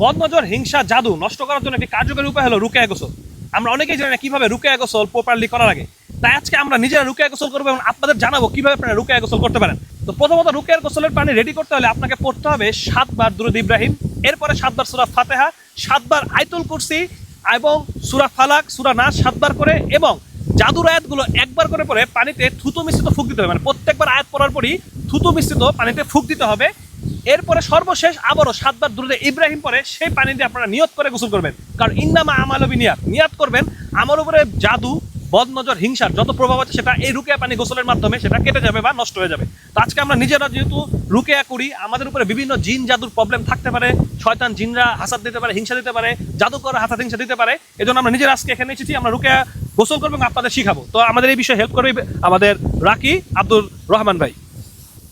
বদনজর হিংসা জাদু নষ্ট করার জন্য একটি কার্যকরী উপায় হলো রুকেয়া গোসল। আমরা অনেকেই জানি না কীভাবে রুকেয়া গোসল প্রপারলি করার আগে। তাই আজকে আমরা নিজেরা রুকেয়া গোসল করব এবং আপনাদের জানাব কীভাবে আপনারা রুকেয়া গোসল করতে পারেন। তো প্রথমত রুকেয়ার গোসলের পানি রেডি করতে হলে আপনাকে পড়তে হবে সাতবার দুরুদ ইব্রাহিম, এরপরে সাতবার সুরা ফাতেহা, সাতবার আইতুল কুরসি এবং সুরা ফালাক, সুরা নাস সাতবার করে এবং জাদুর আয়াতগুলো একবার করে পরে পানিতে থুতু মিশ্রিত ফুক দিতে হবে। মানে প্রত্যেকবার আয়াত পড়ার পরই থুতু মিশ্রিত পানিতে ফুক দিতে হবে। এরপরে সর্বশেষ আবারও সাতবার দুরুদে ইব্রাহিম পরে সেই পানি দিয়ে আপনারা নিয়ত করে গোসল করবেন। কারণ ইন্নামা আমালবি নিয়াত নিয়াত করবেন, আমার উপরে জাদু, বদনজর, হিংসার যত প্রভাব আছে সেটা এই রুকেয়া পানি গোসলের মাধ্যমে সেটা কেটে যাবে বা নষ্ট হয়ে যাবে। তো আজকে আমরা নিজেরা যেহেতু রুকেয়া করি, আমাদের উপরে বিভিন্ন জিন জাদুর প্রবলেম থাকতে পারে, শয়তান জিনরা হাসাদ দিতে পারে, হিংসা দিতে পারে জাদু করে হাসাদ হিংসা দিতে পারে, এজন্য আমরা নিজেরা আজকে এখানে এসেছি, আমরা রুকেয়া গোসল করব এবং আপনাদের শিখাবো। তো আমাদের এই বিষয়ে হেল্প করবে আমাদের রাকি আব্দুর রহমান ভাই।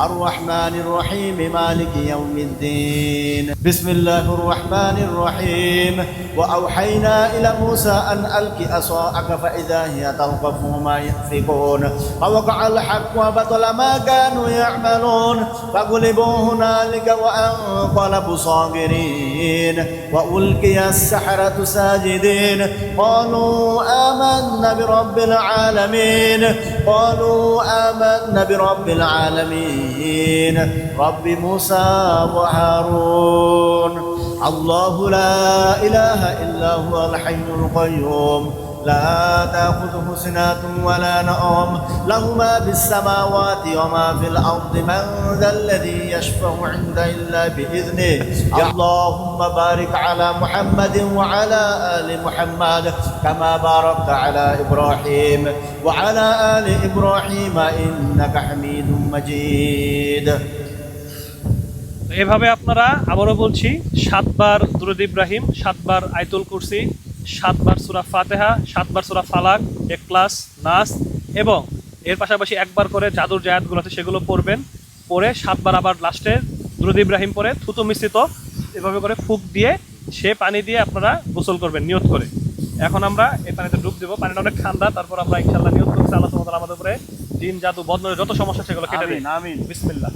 الرحمن الرحيم مالك يوم الدين. بسم الله الرحمن الرحيم. وأوحينا إلى موسى أن ألق أصاعك فإذا هي تلقف ما يأفكون فوقع الحق وبطل ما كانوا يعملون. فغلبوا هنالك وانقلبوا صاغرين وألقي السحرة ساجدين. قالوا آمنا برب العالمين. قالوا آمنا برب العالمين. رب موسى وهارون. الله لا إله إلا هو الحي القيوم. لا تأخذه سنة ولا نوم له ما في السماوات وما في الأرض من ذا الذي يشفع عنده إلا بإذنه اللهم بارك على محمد وعلى آل محمد كما باركت على إبراهيم وعلى آل إبراهيم إنك حميد مجيد তো এভাবে আপনারা আবারও বলছি সাতবার দুরুদ ইব্রাহিম সাতবার আইতুল কুরসি সাতবার সুরা ফাতেহা সাতবার সুরা ফালাক এক এক্লাস নাস এবং এর পাশাপাশি একবার করে জাদুর জায়াতগুলো আছে সেগুলো পড়বেন। পরে সাতবার আবার লাস্টে দ্রুদ ইব্রাহিম পরে থুতু মিশ্রিত এভাবে করে ফুক দিয়ে সে পানি দিয়ে আপনারা গোসল করবেন নিয়ত করে। এখন আমরা এই পানিতে ডুব দেবো। পানিটা অনেক ঠান্ডা তারপর আমরা ইনশাল্লাহ নিয়ত করছি। আল্লাহ তোমাদের আমাদের উপরে জিন জাদু বদনের যত সমস্যা সেগুলো কেটে দিন। দিই বিসমিল্লা